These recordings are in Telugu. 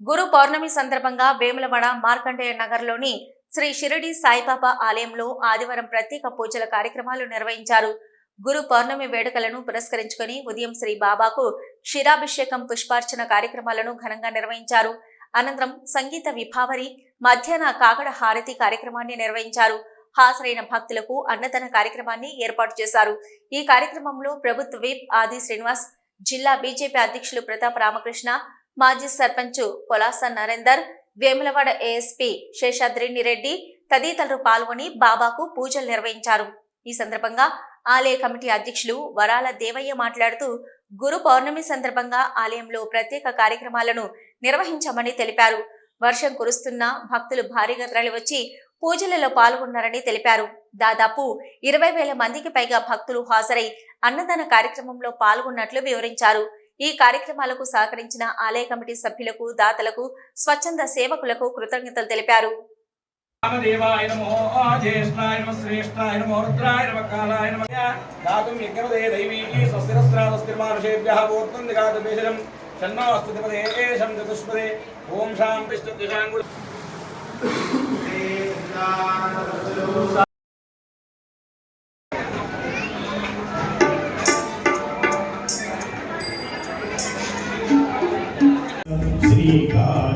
గురు పౌర్ణమి సందర్భంగా వేములవాడ మార్కండేయ నగర్లోని శ్రీ షిరిడి సాయిబాబా ఆలయంలో ఆదివారం ప్రత్యేక పూజల కార్యక్రమాలు నిర్వహించారు. గురు పౌర్ణమి వేడుకలను పురస్కరించుకొని ఉదయం శ్రీ బాబాకు క్షీరాభిషేకం పుష్పార్చన కార్యక్రమాలను ఘనంగా నిర్వహించారు. అనంతరం సంగీత విభావరి మధ్యాహ్న కాకడ హారతి కార్యక్రమాన్ని నిర్వహించారు. హాజరైన భక్తులకు అన్నదాన కార్యక్రమాన్ని ఏర్పాటు చేశారు. ఈ కార్యక్రమంలో ప్రభుత్వ విప్ ఆది శ్రీనివాస్ జిల్లా బీజేపీ అధ్యక్షులు ప్రతాప్ రామకృష్ణ మాజీ సర్పంచ్ పొలాస నరేందర్ వేములవాడ ఏఎస్పీ శేషాద్రిని రెడ్డి తదితరులు పాల్గొని బాబాకు పూజలు నిర్వహించారు. ఈ సందర్భంగా ఆలయ కమిటీ అధ్యక్షులు వరాల దేవయ్య మాట్లాడుతూ గురు పౌర్ణమి సందర్భంగా ఆలయంలో ప్రత్యేక కార్యక్రమాలను నిర్వహించామని తెలిపారు. వర్షం కురుస్తున్న భక్తులు భారీగా తరలివచ్చి పూజలలో పాల్గొన్నారని తెలిపారు. దాదాపు ఇరవై వేల మందికి పైగా భక్తులు హాజరై అన్నదాన కార్యక్రమంలో పాల్గొన్నట్లు వివరించారు. ఈ కార్యక్రమాలకు సహకరించిన ఆలయ కమిటీ సభ్యులకు దాతలకు స్వచ్ఛంద సేవకులకు కృతజ్ఞతలు తెలిపారు. God.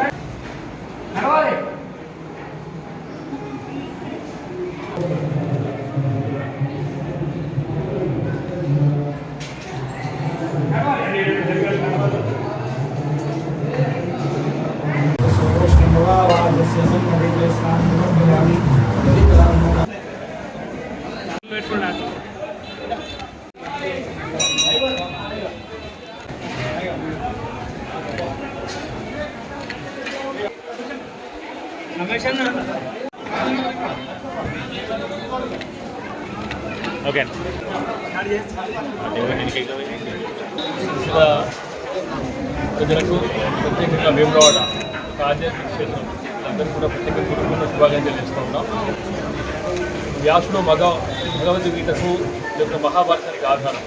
ఓకే. ప్రజలకు ప్రత్యేకంగా వేములవాడ ఒక ఆధ్యాత్మిక క్షేత్రం అందరూ కూడా ప్రత్యేక కుటుంబంలో శుభాకాంక్షలు చేస్తూ ఉన్నాం. వ్యాసుడు మగ భగవద్గీతకు లేకపోతే మహాభారతానికి ఆధారం.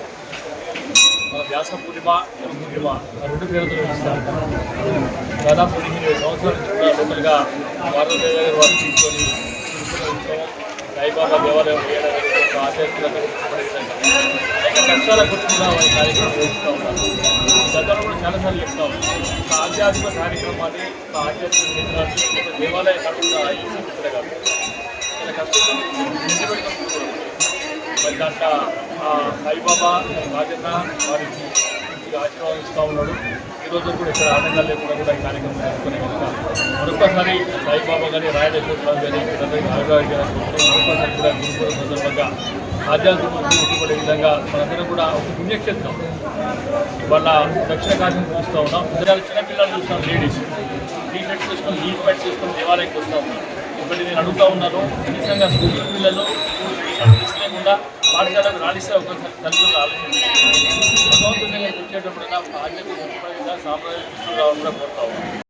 మన వ్యాస పూర్ణిమ పూర్ణిమ రెండు పేరుతో పిలుస్తారు దాదాపు పదిహేను సంవత్సరాల నుంచి కూడా లోకల్గా భారతదేశ గారు వారు తీసుకొని తిరుపతి సాయిబాబా దేవాలయం వేయడం ఒక ఆధ్యాత్మికత అనేక కష్టాల గురించి కూడా వారి కార్యక్రమం నిర్వహిస్తూ ఉన్నారు. గతంలో కూడా చాలాసార్లు చెప్తా ఉన్నాం. ఒక ఆధ్యాత్మిక కార్యక్రమాన్ని ఒక ఆధ్యాత్మిక కేంద్రాన్ని ఒక కాకుండా ఈ సంస్థ కాదు. దాంట్లో ఆ సాయిబాబా రాజన్న వారికి మంచిగా ఆశీర్వాదం ఇస్తూ ఉన్నాడు. ఈ రోజు కూడా ఇక్కడ ఆనందాలు లేకుండా కూడా ఈ కార్యక్రమం చేసుకునే కనుక మరొకసారి సాయిబాబా కానీ రాయదేశ్వరరావు కానీ ఇక్కడ మరొకసారి కూడా గురుకుల సందర్భంగా ఆధ్యాత్మిక గుర్తుపడే విధంగా మనందరం కూడా ఒక పుణ్యక్షేత్రం. వాళ్ళ దక్షిణ కాశీని చూస్తూ ఉన్నాం. ఇద్దరు చిన్నపిల్లలు చూస్తాం లేడీస్. టీ షర్ట్ చూసుకొని ఈ ప్యాట్ చూస్తాం దేవాలయంకి వస్తూ ఉన్నాం. ఒకటి నేను అడుగుతా ఉన్నాను నిజంగా స్కూల్ పిల్లలు విధంగా పాఠశాలకు రాణిస్తే ఒక తల్లిదండ్రులు ఆలోచించారు భగవంతుడిని దగ్గరికి వచ్చేటప్పుడు ఆధ్యాత్మిక సాంప్రదాయ కూడా కోరుతా ఉన్నాం.